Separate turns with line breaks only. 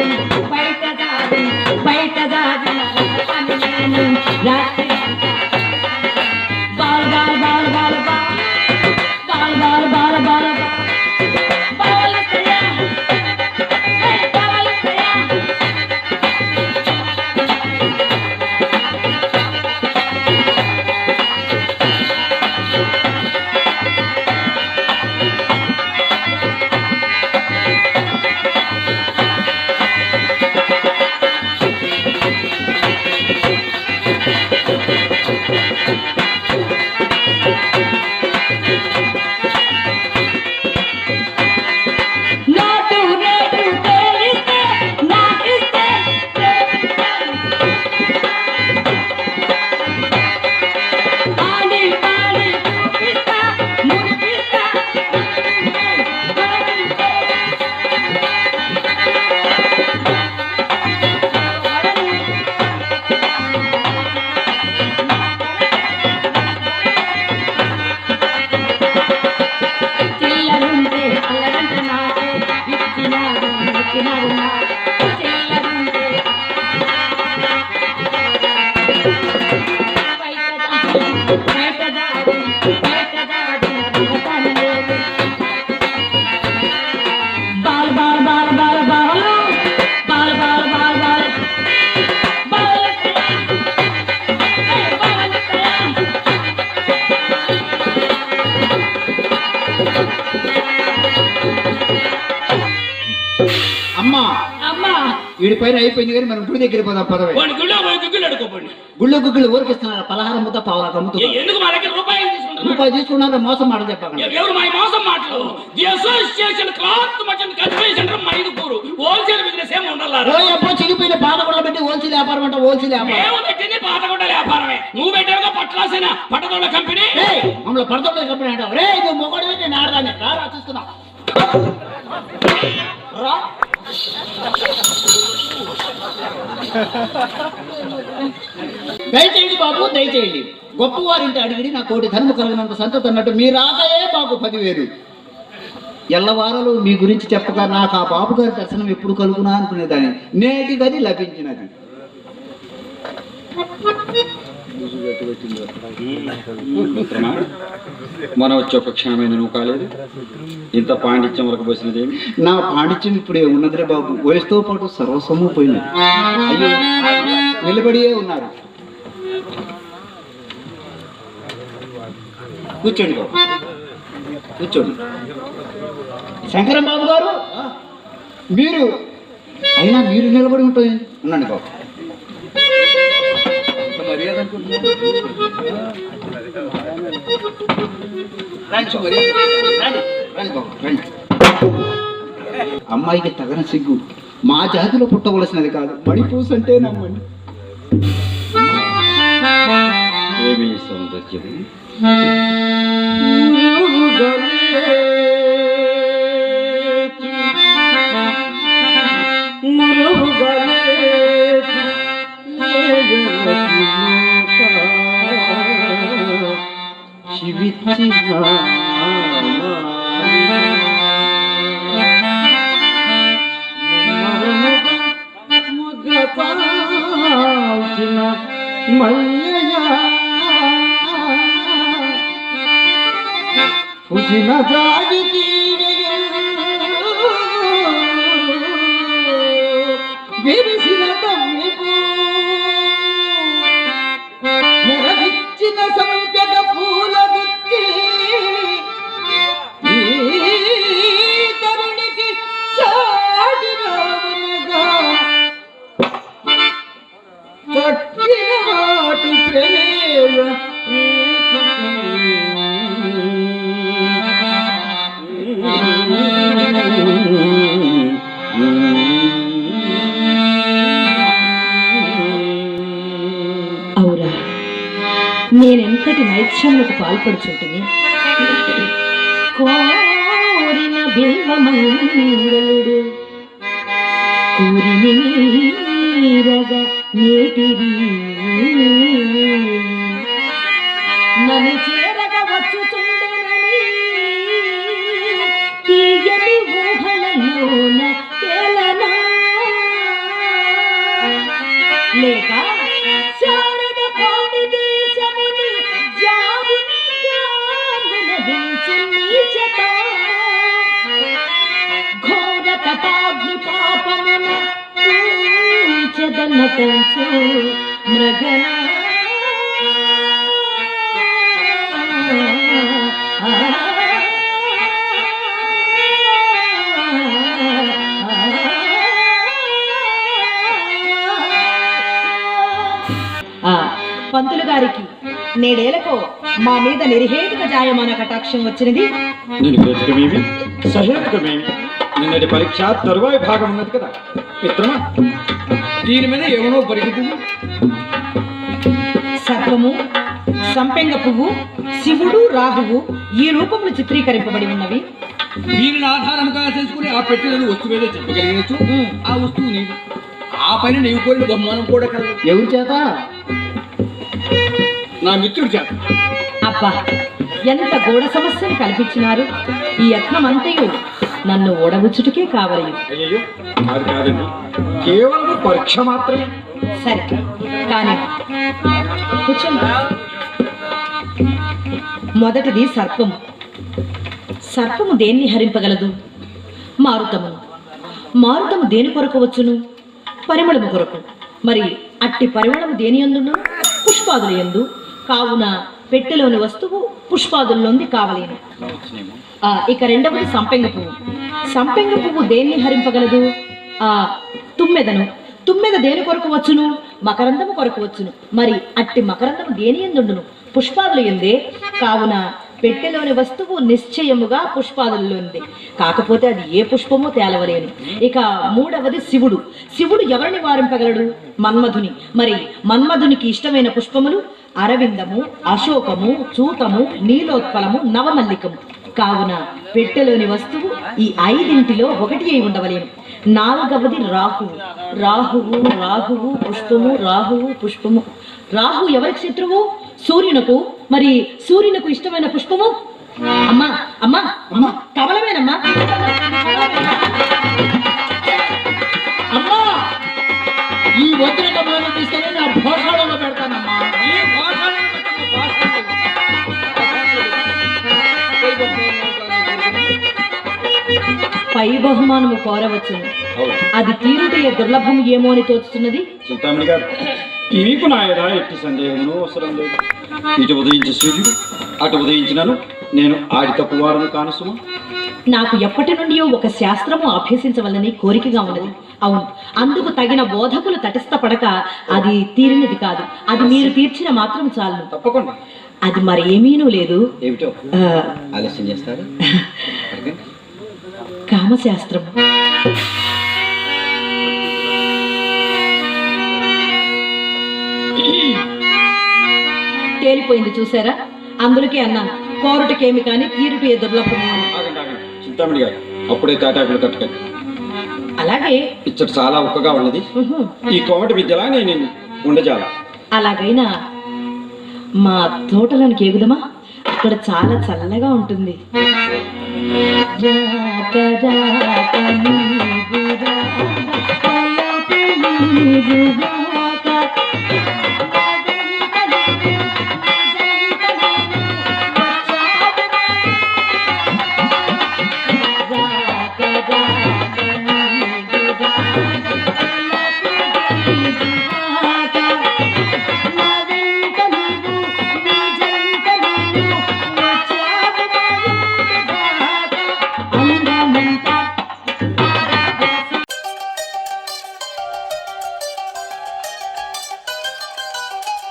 जावे पैठ जावे Thank you. వీడి పైన అయిపోయింది కానీ మనం గుడి దగ్గర పోదాం పదవే
వాడి గుళ్ళో పోయి గుగ్గులు అడుకోపోండి
గుళ్ళు గుగ్గులు ఊరికిస్తున్నారు. పలహారం ముద్ద పావులా
ఎందుకు మా దగ్గర రూపాయలు
తీసుకున్నారు? మోసం మాట చెప్పకండి.
ఎవరు మా మోసం మాటలు? The association cloth merchant convention Mydukur wholesale business ఏమి ఉండాలి
ఓ ఎప్పుడో చిరిగిపోయిన పాత కూడా పెట్టి హోల్సేల్ వ్యాపారం అంటే హోల్సేల్ వ్యాపారం.
మేము పెట్టింది పాతగుండ వ్యాపారమే. నువ్వు పెట్టావుగా పట్లాసిన? పట్టదోళ్ళ కంపెనీ?
మమ్మల్ని పడతాడు కంపెనీ అంటావు. రే ఇది మొగడు నేను ఆడదాన్ని. రా చూస్తున్నా రా దయచేయండి బాబు దయచేయండి. గొప్పవారింటి అడిగిడి నా కోటి ధర్మ కలిగినంత సంతత అన్నట్టు మీ రాకయే బాబు పదివేలు. ఎల్లవారలు మీ గురించి చెప్పగా నాకు ఆ బాబు గారి దర్శనం ఎప్పుడు కలుగునా అనుకునేదాన్ని. నేటి గది లభించినది.
మనం వచ్చి ఒక క్షణమైన నువ్వు కాలేదు. ఇంత పాండిత్యం వరకు పోసినదేమి
నా పాండిత్యం ఇప్పుడే ఉన్నదిరే బాబు. వయసుతో పాటు సర్వస్వము పోయినది నిలబడియే ఉన్నారు. కూర్చోండి బాబు. కూర్చోండి. శంకరం బాబు గారు మీరు అయినా మీరు నిలబడి ఉంటుంది ఉండండి బాబు. అమ్మాయికి తగన సిగ్గు. మా జాతిలో పుట్టవలసినది కాదు. మణిపూస్ అంటే నమ్మండి.
ఏమి సౌందర్యం
పుజిన జాగి విరిసిన తమ్మిపు నెరవిచ్చిన సంప్యక
అవురా నేనెంతటి నైత్యములకు పాల్పడుచుంటుంది కోరిన బిల్వమంగళుడు కోరిని నీరగ నేటిది నన్ను చేరగ వచ్చుచుండెనని తీయని ఊహలలోన తేలనా? లేక శారద పాడి దేశముని జాబునిగా నీచత ఘోర పాపమున పంతులు గారికి. నేడేలకు మా మీద నిర్హేతుక జాయమాన కటాక్షం వచ్చినది.
సహేతుకమేమి నిన్నటి పరీక్ష తరువాయి భాగం ఉన్నది కదా. మిత్రమా దీని మీద ఏమనో పరిగెత్తుంది
సర్పము సంపెంగ పువ్వు శివుడు రాహువు ఈ రూపములు చిత్రీకరింపబడి ఉన్నవి.
దీనిని ఆధారంగా చేసుకుని ఆ పెట్టెలను వస్తువేదో చెప్పగలిగచ్చు
ఉమ్.
ఆ వస్తువు నీది. ఆ పైన నీవు కోరిన బహుమానం కూడా కలదు
ఎవరి చేత?
నా మిత్రుడి చేత.
అబ్బా ఎంత గూఢ సమస్యను కల్పించినారు. ఈ యత్నమంతయు నన్ను ఓడబుచ్చుటకే కావలయు
అయ్యయ్యో అది కాదండి. కేవలం పరీక్ష మాత్రమే.
సరే కానీ కూర్చోండి. మొదటిది సర్పము. సర్పము దేన్ని హరింపగలదు? మారుతము మారుతము దేని కొరకు వచ్చును? పరిమళము కొరకు. మరి అట్టి పరిమళము దేని ఎందును పుష్పాదుల యందు. కావున పెట్టెలోని వస్తువు పుష్పాదుల్లోంది కావలేను. ఆ, ఇక రెండవది సంపెంగ పువ్వు. సంపెంగ పువ్వు దేన్ని హరింపగలదు? ఆ తుమ్మెదను. తుమ్మెద దేని కొరకు వచ్చును? మకరందము కొరకు వచ్చును. మరి అట్టి మకరందము దేని ఎందుండును పుష్పాదులు ఎందే కావున పెట్టెలోని వస్తువు నిశ్చయముగా పుష్పాదుల్లో ఉంది. కాకపోతే అది ఏ పుష్పమో తేలవలేను. ఇక మూడవది శివుడు. శివుడు ఎవరిని వారింపగలడు? మన్మధుని. మరి మన్మధునికి ఇష్టమైన పుష్పములు? అరవిందము అశోకము చూతము నీలోత్పలము నవమల్లికము. కావున పెట్టెలోని వస్తువు ఈ ఐదింటిలో ఒకటి అయి ఉండవలేను. నాలుగవది రాహువు రాహువు రాహువు పుష్పము రాహువు పుష్పము. రాహు ఎవరికి శత్రువు? సూర్యునకు. మరి సూర్యునకు ఇష్టమైన పుష్పము? అమ్మా అమ్మా అమ్మా. కమలమేనమ్మా.
అమ్మా ఈ వచ్చిన కబుర్లు తీసుకెళ్ళి నా భోషాలలో పెడతానమ్మా.
ఈ భాషలను.
పై బహుమానము కోరవచ్చును. అది తీరుటయ్యే దుర్లభం ఏమో అని తోచుతున్నది?
మీకు నా ఎడా ఎట్టి సందేహమును అవసరం లేదు. ఇటు ఉదయించి సూర్యుడు అటు ఉదయించినను నేను ఆడి తప్పు వారను కాను సుమా.
నాకు ఎప్పటి నుండియో ఒక శాస్త్రము అభ్యసించవలని కోరికగా ఉన్నది. అవును అందుకు తగిన బోధకులు తటస్థపడక అది తీరినది కాదు. అది మీరు తీర్చిన మాత్రం చాలు.
తప్పకుండా.
అది మరి ఏమీనూ లేదు.
ఏమిటో ఆలస్యం చేస్తారు.
కామశాస్త్రం తేలిపోయింది చూసారా? అందులోకే అన్నాను కోరుటకేమి కానీ తీరుట
చింతామణి గారు అప్పుడే తాటాకులు
అలాగే?
ఇచ్చట చాలా ఉక్కగా ఉన్నది. ఈ కోమటి విద్యలా నేను ఉండజాల?
అలాగైనా మా తోటలోనికి ఎగుదమా అక్కడ చాలా చల్లగా ఉంటుంది. రాక రాక.